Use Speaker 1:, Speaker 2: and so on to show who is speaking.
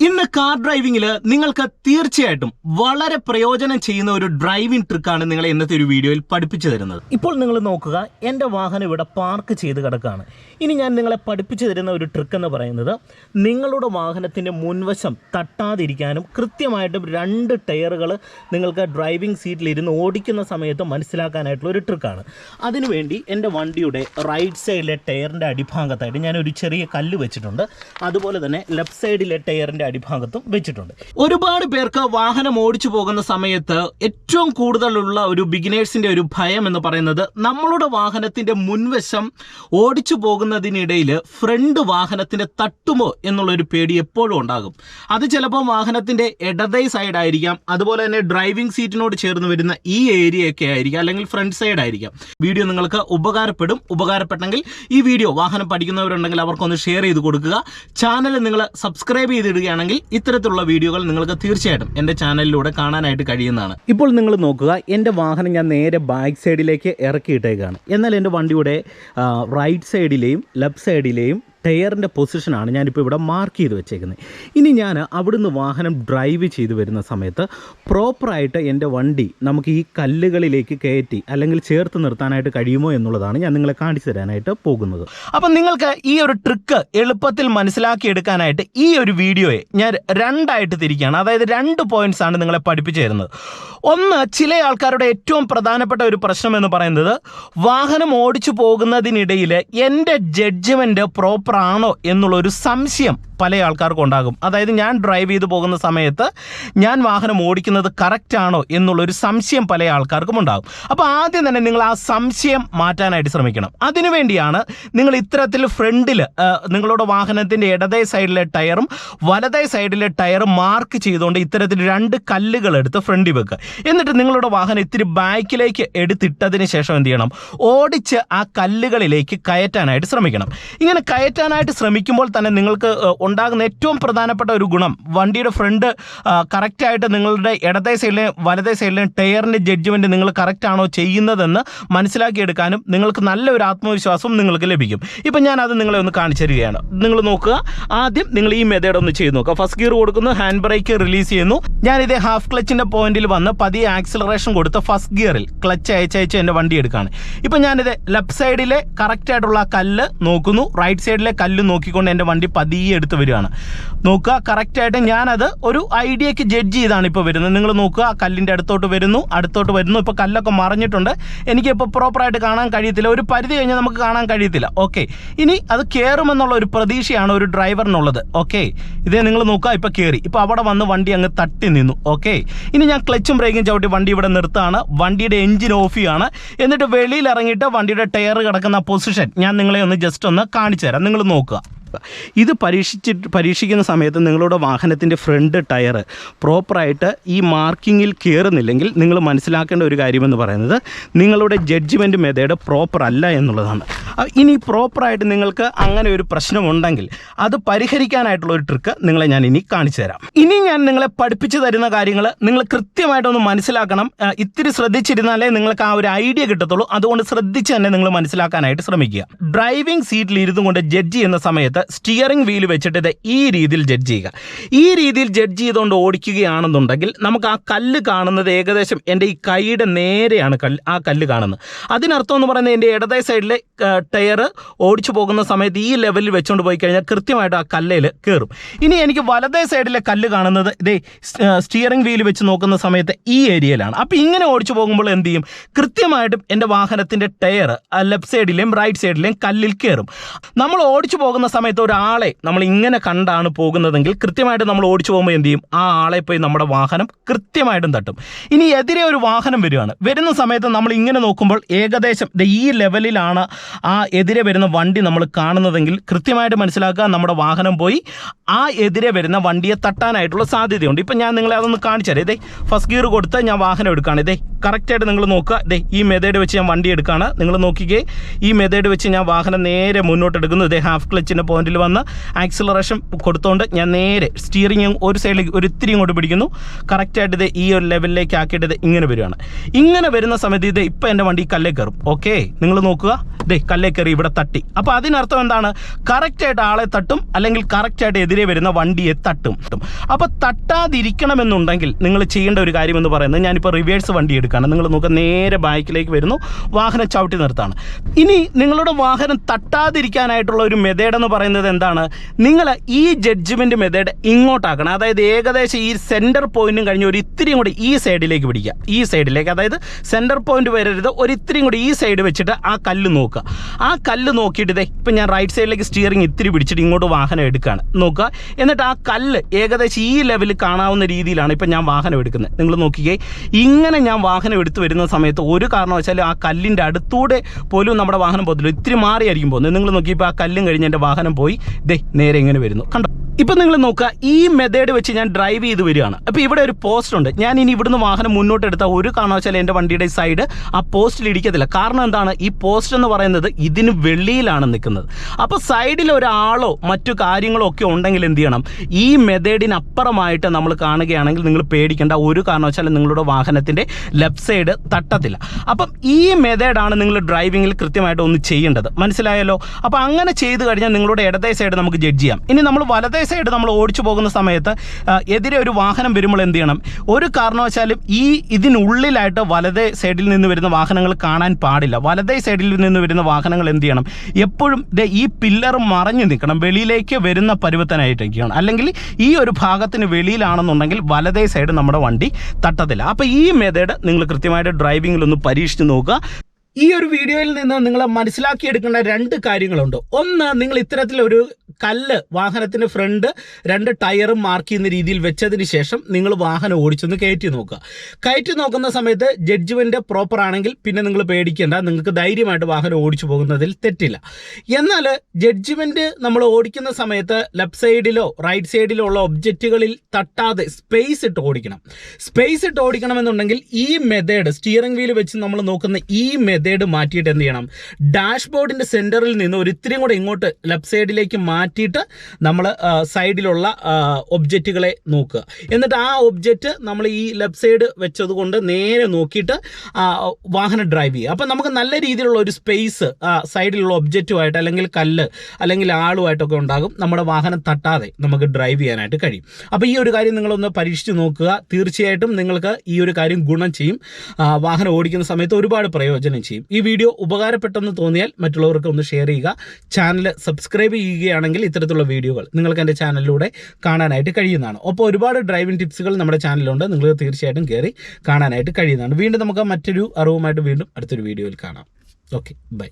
Speaker 1: ഇന്ന് കാർ ഡ്രൈവിംഗിൽ നിങ്ങൾക്ക് തീർച്ചയായിട്ടും വളരെ പ്രയോജനം ചെയ്യുന്ന ഒരു ഡ്രൈവിംഗ് ട്രിക്കാണ് നിങ്ങളെ ഇന്നത്തെ ഒരു വീഡിയോയിൽ പഠിപ്പിച്ചു തരുന്നത്. ഇപ്പോൾ നിങ്ങൾ നോക്കുക എന്റെ വാഹനം ഇവിടെ പാർക്ക് ചെയ്ത് കിടക്കുകയാണ് ഇനി ഞാൻ നിങ്ങളെ പഠിപ്പിച്ചു തരുന്ന ഒരു ട്രിക്ക് എന്ന് പറയുന്നത് നിങ്ങളുടെ വാഹനത്തിന്റെ മുൻവശം തട്ടാതിരിക്കാനും കൃത്യമായിട്ടും രണ്ട് ടയറുകൾ നിങ്ങൾക്ക് ഡ്രൈവിംഗ് സീറ്റിൽ ഇരുന്ന് ഓടിക്കുന്ന സമയത്ത് മനസ്സിലാക്കാനായിട്ടുള്ള ഒരു ട്രിക്കാണ്. അതിനുവേണ്ടി എന്റെ വണ്ടിയുടെ റൈറ്റ് സൈഡിലെ ടയറിന്റെ അടിഭാഗത്തായിട്ട് ഞാൻ ഒരു ചെറിയ കല്ല് വെച്ചിട്ടുണ്ട്. അതുപോലെ തന്നെ ലെഫ്റ്റ് സൈഡിലെ ടയറിന്റെ അടിഭാഗത്തും വെച്ചിട്ടുണ്ട്. ഒരുപാട് പേർക്ക് വാഹനം ഓടിച്ചു പോകുന്ന സമയത്ത് ഏറ്റവും കൂടുതലുള്ള ഒരു ബിഗിനേഴ്സിന്റെ ഒരു ഭയം എന്ന് പറയുന്നത് നമ്മളുടെ വാഹനത്തിന്റെ മുൻവശം ഓടിച്ചു പോകുന്നതിനിടയിൽ ഫ്രണ്ട് വാഹനത്തിന്റെ തട്ടുമോ എന്നുള്ളൊരു പേടി എപ്പോഴും ഉണ്ടാകും. അത് ചിലപ്പോൾ വാഹനത്തിന്റെ ഇടതൈ സൈഡ് ആയിരിക്കാം. അതുപോലെ തന്നെ ഡ്രൈവിംഗ് സീറ്റിനോട് ചേർന്ന് വരുന്ന ഈ ഏരിയ ഒക്കെ ആയിരിക്കാം. അല്ലെങ്കിൽ ഫ്രണ്ട് സൈഡ് ആയിരിക്കാം. വീഡിയോ നിങ്ങൾക്ക് ഉപകാരപ്പെടും. ഉപകാരപ്പെട്ടെങ്കിൽ ഈ വീഡിയോ വാഹനം പഠിക്കുന്നവരുണ്ടെങ്കിൽ അവർക്കൊന്ന് ഷെയർ ചെയ്ത് കൊടുക്കുക. ചാനൽ നിങ്ങൾ സബ്സ്ക്രൈബ് ചെയ്തിടുകയാണെങ്കിൽ ഇത്തരത്തിലുള്ള വീഡിയോകൾ നിങ്ങൾക്ക് തീർച്ചയായിട്ടും എന്റെ ചാനലിലൂടെ കാണാനായിട്ട് കഴിയുന്നതാണ്. ഇപ്പോൾ നിങ്ങൾ നോക്കുക എന്റെ വാഹനം ഞാൻ നേരെ ബാക്ക് സൈഡിലേക്ക് ഇറക്കിയിട്ടേക്കാണ്. എന്നാൽ എന്റെ വണ്ടിയുടെ റൈറ്റ് സൈഡിലെയും ലെഫ്റ്റ് സൈഡിലെയും ടയറിന്റെ പൊസിഷനാണ് ഞാനിപ്പോൾ ഇവിടെ മാർക്ക് ചെയ്ത് വെച്ചേക്കുന്നത്. ഇനി ഞാൻ അവിടുന്ന് വാഹനം ഡ്രൈവ് ചെയ്ത് വരുന്ന സമയത്ത് പ്രോപ്പറായിട്ട് എന്റെ വണ്ടി നമുക്ക് ഈ കല്ലുകളിലേക്ക് കയറ്റി അല്ലെങ്കിൽ ചേർത്ത് നിർത്താനായിട്ട് കഴിയുമോ എന്നുള്ളതാണ് ഞാൻ നിങ്ങളെ കാണിച്ചു തരാനായിട്ട് പോകുന്നത്. അപ്പം നിങ്ങൾക്ക് ഈ ഒരു ട്രിക്ക് എളുപ്പത്തിൽ മനസ്സിലാക്കിയെടുക്കാനായിട്ട് ഈ ഒരു വീഡിയോയെ ഞാൻ രണ്ടായിട്ട് തിരിക്കുകയാണ്. അതായത് രണ്ട് പോയിന്റ്സ് ആണ് നിങ്ങളെ പഠിപ്പിച്ചു തരുന്നത്. ഒന്ന് ചില ആൾക്കാരുടെ ഏറ്റവും പ്രധാനപ്പെട്ട ഒരു പ്രശ്നം എന്ന് പറയുന്നത് വാഹനം ഓടിച്ചു പോകുന്നതിനിടയിൽ എന്റെ ജഡ്ജ്മെന്റ് പ്രോപ്പർ ആണോ എന്നുള്ളൊരു സംശയം പല ആൾക്കാർക്കും ഉണ്ടാകും. അതായത് ഞാൻ ഡ്രൈവ് ചെയ്ത് പോകുന്ന സമയത്ത് ഞാൻ വാഹനം ഓടിക്കുന്നത് കറക്റ്റ് ആണോ എന്നുള്ളൊരു സംശയം പല ആൾക്കാർക്കും ഉണ്ടാകും. അപ്പോൾ ആദ്യം തന്നെ നിങ്ങൾ ആ സംശയം മാറ്റാനായിട്ട് ശ്രമിക്കണം. അതിനുവേണ്ടിയാണ് നിങ്ങൾ ഇത്തരത്തിൽ ഫ്രണ്ടിൽ നിങ്ങളുടെ വാഹനത്തിന്റെ ഇടതേ സൈഡിലെ ടയറും വലതേ സൈഡിലെ ടയറും മാർക്ക് ചെയ്തുകൊണ്ട് ഇത്തരത്തിൽ രണ്ട് കല്ലുകൾ എടുത്ത് ഫ്രണ്ടിൽ വെക്കുക. എന്നിട്ട് നിങ്ങളുടെ വാഹനം ഇത്തിരി ബാക്കിലേക്ക് എടുത്തിട്ടതിന് ശേഷം എന്ത് ചെയ്യണം? ഓടിച്ച് ആ കല്ലുകളിലേക്ക് കയറ്റാനായിട്ട് ശ്രമിക്കണം. ഇങ്ങനെ കയറ്റാനായിട്ട് ശ്രമിക്കുമ്പോൾ തന്നെ നിങ്ങൾക്ക് ഉണ്ടാകുന്ന ഏറ്റവും പ്രധാനപ്പെട്ട ഒരു ഗുണം. വണ്ടിയുടെ ഫ്രണ്ട് കറക്റ്റായിട്ട് നിങ്ങളുടെ ഇടത്തെ സൈഡിലെ വലത്തെ സൈഡിലെ ടയറിന്റെ ജഡ്ജ്മെന്റ് നിങ്ങൾ കറക്റ്റ് ആണോ ചെയ്യുന്നതെന്ന് മനസ്സിലാക്കിയെടുക്കാനും നിങ്ങൾക്ക് നല്ലൊരു ആത്മവിശ്വാസവും നിങ്ങൾക്ക് ലഭിക്കും. ഇപ്പം അത് നിങ്ങളെ ഒന്ന് കാണിച്ചു തരികയാണ്. നിങ്ങൾ നോക്കുക. ആദ്യം നിങ്ങൾ ഈ മെത്തേഡ് ഒന്ന് ചെയ്ത് നോക്കുക. ഫസ്റ്റ് ഗിയർ കൊടുക്കുന്നു ഹാൻഡ് ബ്രേക്ക് റിലീസ് ചെയ്യുന്നു. ഞാൻ ഇതേ ഹാഫ് ക്ലച്ചിന്റെ പോയിന്റിൽ വന്ന് പതിയെ ആക്സിലറേഷൻ കൊടുത്ത് ഫസ്റ്റ് ഗിയറിൽ ക്ലച്ച് അയച്ചയച്ച് എന്റെ വണ്ടി എടുക്കുകയാണ്. ഇപ്പം ഞാനിത് ലെഫ്റ്റ് സൈഡിലെ കറക്റ്റായിട്ടുള്ള കല്ല് നോക്കുന്നു. റൈറ്റ് സൈഡിലെ കല്ല് നോക്കിക്കൊണ്ട് എന്റെ വണ്ടി പതിയെ എടുത്ത് വരികയാണ്. നോക്കുക കറക്റ്റായിട്ട് ഞാനത് ഒരു ഐഡിയക്ക് ജഡ്ജ് ചെയ്താണ് ഇപ്പോൾ വരുന്നത്. നിങ്ങൾ നോക്കുക കല്ലിന്റെ അടുത്തോട്ട് വരുന്നു അടുത്തോട്ട് വരുന്നു. ഇപ്പോൾ കല്ലൊക്കെ മറിഞ്ഞിട്ടുണ്ട്. എനിക്കിപ്പോൾ പ്രോപ്പറായിട്ട് കാണാൻ കഴിയത്തില്ല. ഒരു പരിധി കഴിഞ്ഞാൽ നമുക്ക് കാണാൻ കഴിയത്തില്ല. ഓക്കെ ഇനി അത് കയറുമെന്നുള്ള ഒരു പ്രതീക്ഷയാണ് ഒരു ഡ്രൈവറിനുള്ളത്. ഓക്കെ ഇതേ നിങ്ങൾ നോക്കുക ഇപ്പോൾ കയറി ഇപ്പോൾ അവിടെ വന്ന് വണ്ടി അങ്ങ് തട്ടി നിന്നു. ഓക്കെ ഇനി ഞാൻ ക്ലച്ചും ബ്രേക്കും ചവിട്ടി വണ്ടി ഇവിടെ നിർത്താണ് വണ്ടിയുടെ എഞ്ചിൻ ഓഫ് ചെയ്യാണ്. എന്നിട്ട് വെളിയിൽ ഇറങ്ങിയിട്ട് വണ്ടിയുടെ ടയർ കിടക്കുന്ന പൊസിഷൻ ഞാൻ നിങ്ങളെ ഒന്ന് ജസ്റ്റ് ഒന്ന് കാണിച്ചു തരാം നിങ്ങൾ നോക്കുക. ഇത് പരീക്ഷിച്ചിട്ട് പരീക്ഷിക്കുന്ന സമയത്ത് നിങ്ങളുടെ വാഹനത്തിന്റെ ഫ്രണ്ട് ടയർ പ്രോപ്പറായിട്ട് ഈ മാർക്കിങ്ങിൽ കയറുന്നില്ലെങ്കിൽ നിങ്ങൾ മനസ്സിലാക്കേണ്ട ഒരു കാര്യമെന്ന് പറയുന്നത് നിങ്ങളുടെ ജഡ്ജ്മെന്റ് മെത്തേഡ് പ്രോപ്പർ അല്ല എന്നുള്ളതാണ് ഇനി പ്രോപ്പറായിട്ട് നിങ്ങൾക്ക് അങ്ങനെ ഒരു പ്രശ്നമുണ്ടെങ്കിൽ അത് പരിഹരിക്കാനായിട്ടുള്ള ഒരു ട്രിക്ക് നിങ്ങളെ ഞാൻ ഇനി കാണിച്ചു തരാം. ഇനി ഞാൻ നിങ്ങളെ പഠിപ്പിച്ചു തരുന്ന കാര്യങ്ങൾ നിങ്ങൾ കൃത്യമായിട്ടൊന്ന് മനസ്സിലാക്കണം. ഇത്തിരി ശ്രദ്ധിച്ചിരുന്നാലേ നിങ്ങൾക്ക് ആ ഒരു ഐഡിയ കിട്ടത്തുള്ളൂ. അതുകൊണ്ട് ശ്രദ്ധിച്ച് തന്നെ നിങ്ങൾ മനസ്സിലാക്കാനായിട്ട് ശ്രമിക്കുക. ഡ്രൈവിംഗ് സീറ്റിൽ ഇരുന്നു കൊണ്ട് ജഡ്ജ് ചെയ്യുന്ന സമയത്ത് സ്റ്റിയറിംഗ് വീൽ വെച്ചിട്ട് ഇത് ഈ രീതിയിൽ ജഡ്ജ് ചെയ്യുക. ഈ രീതിയിൽ ജഡ്ജ് ചെയ്തുകൊണ്ട് ഓടിക്കുകയാണെന്നുണ്ടെങ്കിൽ നമുക്ക് ആ കല്ല് കാണുന്നത് ഏകദേശം എന്റെ ഈ കൈയുടെ നേരെയാണ് കല്ല് ആ കല്ല് കാണുന്നത്. അതിനർത്ഥം എന്ന് പറയുന്നത് എന്റെ ഇടതേ സൈഡിലെ ടയർ ഓടിച്ചു പോകുന്ന സമയത്ത് ഈ ലെവലിൽ വെച്ചുകൊണ്ട് പോയി കഴിഞ്ഞാൽ കൃത്യമായിട്ട് ആ കല്ലയിൽ കയറും ഇനി എനിക്ക് വലതേ സൈഡിലെ കല്ല് കാണുന്നത് ഇതേ സ്റ്റിയറിംഗ് വീൽ വെച്ച് നോക്കുന്ന സമയത്ത് ഈ ഏരിയയിലാണ് അപ്പോൾ ഇങ്ങനെ ഓടിച്ചു പോകുമ്പോൾ എന്ത് ചെയ്യും? കൃത്യമായിട്ടും എന്റെ വാഹനത്തിന്റെ ടയർ ലെഫ്റ്റ് സൈഡിലെയും റൈറ്റ് സൈഡിലെയും കല്ലിൽ കയറും നമ്മൾ ഓടിച്ചു പോകുന്ന സമയത്ത് ഒരാളെ നമ്മൾ ഇങ്ങനെ കണ്ടാണ് പോകുന്നതെങ്കിൽ കൃത്യമായിട്ട് നമ്മൾ ഓടിച്ചു പോകുമ്പോൾ എന്ത് ചെയ്യും? ആ ആളെ പോയി നമ്മുടെ വാഹനം കൃത്യമായിട്ടും തട്ടും. ഇനി എതിരെ ഒരു വാഹനം വരികയാണ്. വരുന്ന സമയത്ത് നമ്മൾ ഇങ്ങനെ നോക്കുമ്പോൾ ഏകദേശം ഈ ലെവലിലാണ് ആ എതിരെ വരുന്ന വണ്ടി നമ്മൾ കാണുന്നതെങ്കിൽ കൃത്യമായിട്ട് മനസ്സിലാക്കുക നമ്മുടെ വാഹനം പോയി ആ എതിരെ വരുന്ന വണ്ടിയെ തട്ടാനായിട്ടുള്ള സാധ്യതയുണ്ട്. ഇപ്പം ഞാൻ നിങ്ങളെ അതൊന്ന് കാണിച്ചു തരാം. ഇതേ ഫസ്റ്റ് ഗിയർ കൊടുത്ത് ഞാൻ വാഹനം എടുക്കുകയാണ്. ഇതേ കറക്റ്റായിട്ട് നിങ്ങൾ നോക്കുക. ഇതേ ഈ മെതേഡ് വെച്ച് ഞാൻ വണ്ടി എടുക്കുകയാണ്. നിങ്ങൾ നോക്കിക്കേ ഈ മെതേഡ് വെച്ച് ഞാൻ വാഹനം നേരെ മുന്നോട്ട് എടുക്കുന്നു ഇതേ ഹാഫ് ക്ലച്ചിന്റെ പോയിന്റ് പോയിന്റിൽ വന്ന് ആക്സിലറേഷൻ കൊടുത്തുകൊണ്ട് ഞാൻ നേരെ സ്റ്റിയറിംഗ് ഒരു സൈഡിലേക്ക് ഒരു ഇത്തിരി ഇങ്ങോട്ട് പിടിക്കുന്നു. കറക്റ്റായിട്ട് ഈ ഒരു ലെവലിലേക്ക് ആക്കിയിട്ട് ഇങ്ങനെ വരികയാണ്. ഇങ്ങനെ വരുന്ന സമയത്ത് ഇത് ഇപ്പം എന്റെ വണ്ടി കല്ലേ കയറും. ഓക്കെ നിങ്ങൾ നോക്കുക. ദേ കല്ലേ കയറി ഇവിടെ തട്ടി. അപ്പോൾ അതിനർത്ഥം എന്താണ്? കറക്റ്റായിട്ട് ആളെ തട്ടും അല്ലെങ്കിൽ കറക്റ്റായിട്ട് എതിരെ വരുന്ന വണ്ടിയെ തട്ടും. അപ്പോൾ തട്ടാതിരിക്കണമെന്നുണ്ടെങ്കിൽ നിങ്ങൾ ചെയ്യേണ്ട ഒരു കാര്യം എന്ന് പറയുന്നത് ഞാനിപ്പോൾ റിവേഴ്സ് വണ്ടി എടുക്കുകയാണ്. നിങ്ങൾ നോക്കുക നേരെ ബാക്കിലേക്ക് വരുന്നു വാഹനം ചവിട്ടി നിർത്താണ് ഇനി നിങ്ങളുടെ വാഹനം തട്ടാതിരിക്കാനായിട്ടുള്ള ഒരു മെത്തേഡ് എന്ന് പറയുന്നത് എന്താണ്? നിങ്ങൾ ഈ ജഡ്ജ്മെന്റ് മെത്തേഡ് ഇങ്ങോട്ടാക്കണം. അതായത് ഏകദേശം ഈ സെന്റർ പോയിന്റും കഴിഞ്ഞ് ഒരു ഇത്തിരിയും കൂടി ഈ സൈഡിലേക്ക് പിടിക്കുക. ഈ സൈഡിലേക്ക് അതായത് സെന്റർ പോയിന്റ് വരരുത് ഒരു ഇത്തിരിയും കൂടി ഈ സൈഡ് വെച്ചിട്ട് ആ കല്ല് നോക്കുക. ആ കല്ല് നോക്കിയിട്ട് ഇതേ ഇപ്പം ഞാൻ റൈറ്റ് സൈഡിലേക്ക് സ്റ്റിയറിംഗ് ഇത്തിരി പിടിച്ചിട്ട് ഇങ്ങോട്ട് വാഹനം എടുക്കുകയാണ്. നോക്കുക. എന്നിട്ട് ആ കല്ല് ഏകദേശം ഈ ലെവലിൽ കാണാവുന്ന രീതിയിലാണ് ഇപ്പം ഞാൻ വാഹനം എടുക്കുന്നത്. നിങ്ങൾ നോക്കിക്കേ ഇങ്ങനെ ഞാൻ വാഹനം എടുത്തു വരുന്ന സമയത്ത് ഒരു കാരണവശാലും ആ കല്ലിന്റെ അടുത്തൂടെ പോലും നമ്മുടെ വാഹനം പോകത്തില്ല. ഇത്തിരി മാറിയായിരിക്കും പോകുന്നത്. നിങ്ങൾ നോക്കിയപ്പോൾ ആ കല്ലും കഴിഞ്ഞ് എന്റെ വാഹനം പോയി. ദേ നേരെ ഇങ്ങനെ വരുന്നു. കണ്ടോ? ഇപ്പം നിങ്ങൾ നോക്കുക ഈ മെത്തേഡ് വെച്ച് ഞാൻ ഡ്രൈവ് ചെയ്ത് വരികയാണ്. അപ്പോൾ ഇവിടെ ഒരു പോസ്റ്റ് ഉണ്ട്. ഞാൻ ഇനി ഇവിടുന്ന് വാഹനം മുന്നോട്ട് എടുത്താൽ ഒരു കാരണവശാലും എന്റെ വണ്ടിയുടെ സൈഡ് ആ പോസ്റ്റിൽ ഇടിക്കത്തില്ല കാരണം എന്താണ്? ഈ പോസ്റ്റ് എന്ന് പറയുന്നത് ഇതിന് വെള്ളിയിലാണ് നിൽക്കുന്നത്. അപ്പോൾ സൈഡിൽ ഒരാളോ മറ്റു കാര്യങ്ങളോ ഒക്കെ ഉണ്ടെങ്കിൽ എന്ത് ചെയ്യണം? ഈ മെത്തേഡിനപ്പുറമായിട്ട് നമ്മൾ കാണുകയാണെങ്കിൽ നിങ്ങൾ പേടിക്കേണ്ട ഒരു കാരണവശാലും നിങ്ങളുടെ വാഹനത്തിന്റെ ലെഫ്റ്റ് സൈഡ് തട്ടത്തില്ല. അപ്പം ഈ മെത്തേഡാണ് നിങ്ങൾ ഡ്രൈവിങ്ങിൽ കൃത്യമായിട്ട് ഒന്ന് ചെയ്യേണ്ടത്. മനസ്സിലായല്ലോ? അപ്പോൾ അങ്ങനെ ചെയ്ത് കഴിഞ്ഞാൽ നിങ്ങളുടെ ഇടതേ സൈഡ് നമുക്ക് ജഡ്ജ് ചെയ്യാം. ഇനി നമ്മൾ സൈഡ് നമ്മൾ ഓടിച്ചു പോകുന്ന സമയത്ത് എതിരെ ഒരു വാഹനം വരുമ്പോൾ എന്ത് ചെയ്യണം? ഒരു കാരണവശാലും ഈ ഇതിനുള്ളിലായിട്ട് വലതേ സൈഡിൽ നിന്ന് വരുന്ന വാഹനങ്ങൾ കാണാൻ പാടില്ല. വലതേ സൈഡിൽ നിന്ന് വരുന്ന വാഹനങ്ങൾ എന്ത് ചെയ്യണം? എപ്പോഴും ഈ പില്ലർ മറഞ്ഞു നിൽക്കണം. വെളിയിലേക്ക് വരുന്ന പരുവത്തനായിട്ടൊക്കെയാണ് അല്ലെങ്കിൽ ഈ ഒരു ഭാഗത്തിന് വെളിയിലാണെന്നുണ്ടെങ്കിൽ വലതേ സൈഡ് നമ്മുടെ വണ്ടി തട്ടത്തില്ല. അപ്പോൾ ഈ മെത്തേഡ് നിങ്ങൾ കൃത്യമായിട്ട് ഡ്രൈവിംഗിൽ ഒന്ന് പരീക്ഷിച്ച് നോക്കുക. ഈ ഒരു വീഡിയോയിൽ നിന്ന് നിങ്ങൾ മനസ്സിലാക്കിയെടുക്കേണ്ട രണ്ട് കാര്യങ്ങളുണ്ട്. ഒന്ന് നിങ്ങൾ ഇത്തരത്തിലൊരു കല്ല് വാഹനത്തിന് ഫ്രണ്ട് രണ്ട് ടയറും മാർക്ക് ചെയ്യുന്ന രീതിയിൽ വെച്ചതിന് ശേഷം നിങ്ങൾ വാഹനം ഓടിച്ചൊന്ന് കയറ്റി നോക്കുക. കയറ്റി നോക്കുന്ന സമയത്ത് ജഡ്ജ്മെന്റ് പ്രോപ്പർ ആണെങ്കിൽ പിന്നെ നിങ്ങൾ പേടിക്കേണ്ട നിങ്ങൾക്ക് ധൈര്യമായിട്ട് വാഹനം ഓടിച്ചു പോകുന്നതിൽ തെറ്റില്ല. എന്നാൽ ജഡ്ജ്മെന്റ് നമ്മൾ ഓടിക്കുന്ന സമയത്ത് ലെഫ്റ്റ് സൈഡിലോ റൈറ്റ് സൈഡിലോ ഉള്ള ഒബ്ജക്റ്റുകളിൽ തട്ടാതെ സ്പേസ് ഇട്ട് ഓടിക്കണം. സ്പേസ് ഇട്ട് ഓടിക്കണമെന്നുണ്ടെങ്കിൽ ഈ മെത്തേഡ് സ്റ്റിയറിംഗ് വീൽ വെച്ച് നമ്മൾ നോക്കുന്ന ഈ മെത്തേഡ് മാറ്റിയിട്ട് എന്ത് ചെയ്യണം? ഡാഷ്ബോർഡിന്റെ സെന്ററിൽ നിന്ന് ഒരു കൂടെ ഇങ്ങോട്ട് ലെഫ്റ്റ് സൈഡിലേക്ക് മാറ്റിയിട്ട് നമ്മൾ സൈഡിലുള്ള ഒബ്ജക്റ്റുകളെ നോക്കുക. എന്നിട്ട് ആ ഒബ്ജക്റ്റ് നമ്മൾ ഈ ലെഫ്റ്റ് സൈഡ് വെച്ചതുകൊണ്ട് നേരെ നോക്കിയിട്ട് വാഹനം ഡ്രൈവ് ചെയ്യുക. അപ്പം നമുക്ക് നല്ല രീതിയിലുള്ള ഒരു സ്പേസ് സൈഡിലുള്ള ഒബ്ജക്റ്റുമായിട്ട് അല്ലെങ്കിൽ കല്ല് അല്ലെങ്കിൽ ആളുമായിട്ടൊക്കെ ഉണ്ടാകും. നമ്മുടെ വാഹനം തട്ടാതെ നമുക്ക് ഡ്രൈവ് ചെയ്യാനായിട്ട് കഴിയും. അപ്പോൾ ഈ ഒരു കാര്യം നിങ്ങളൊന്ന് പരീക്ഷിച്ച് നോക്കുക. തീർച്ചയായിട്ടും നിങ്ങൾക്ക് ഈ ഒരു കാര്യം ഗുണം ചെയ്യും. വാഹനം ഓടിക്കുന്ന സമയത്ത് ഒരുപാട് പ്രയോജനം ചെയ്യും. ഈ വീഡിയോ ഉപകാരപ്പെട്ടെന്ന് തോന്നിയാൽ മറ്റുള്ളവർക്ക് ഒന്ന് ഷെയർ ചെയ്യുക. ചാനൽ സബ്സ്ക്രൈബ് ചെയ്യുകയാണെങ്കിൽ ഇത്തരത്തിലുള്ള വീഡിയോകൾ നിങ്ങൾക്ക് എന്റെ ചാനലിലൂടെ കാണാനായിട്ട് കഴിയുന്നതാണ്. അപ്പോൾ ഒരുപാട് ഡ്രൈവിംഗ് ടിപ്സുകൾ നമ്മുടെ ചാനലിലുണ്ട്. നിങ്ങൾ തീർച്ചയായിട്ടും കയറി കാണാനായിട്ട് കഴിയുന്നതാണ്. വീണ്ടും നമുക്ക് മറ്റൊരു അറിവുമായിട്ട് വീണ്ടും അടുത്തൊരു വീഡിയോയിൽ കാണാം. Okay bye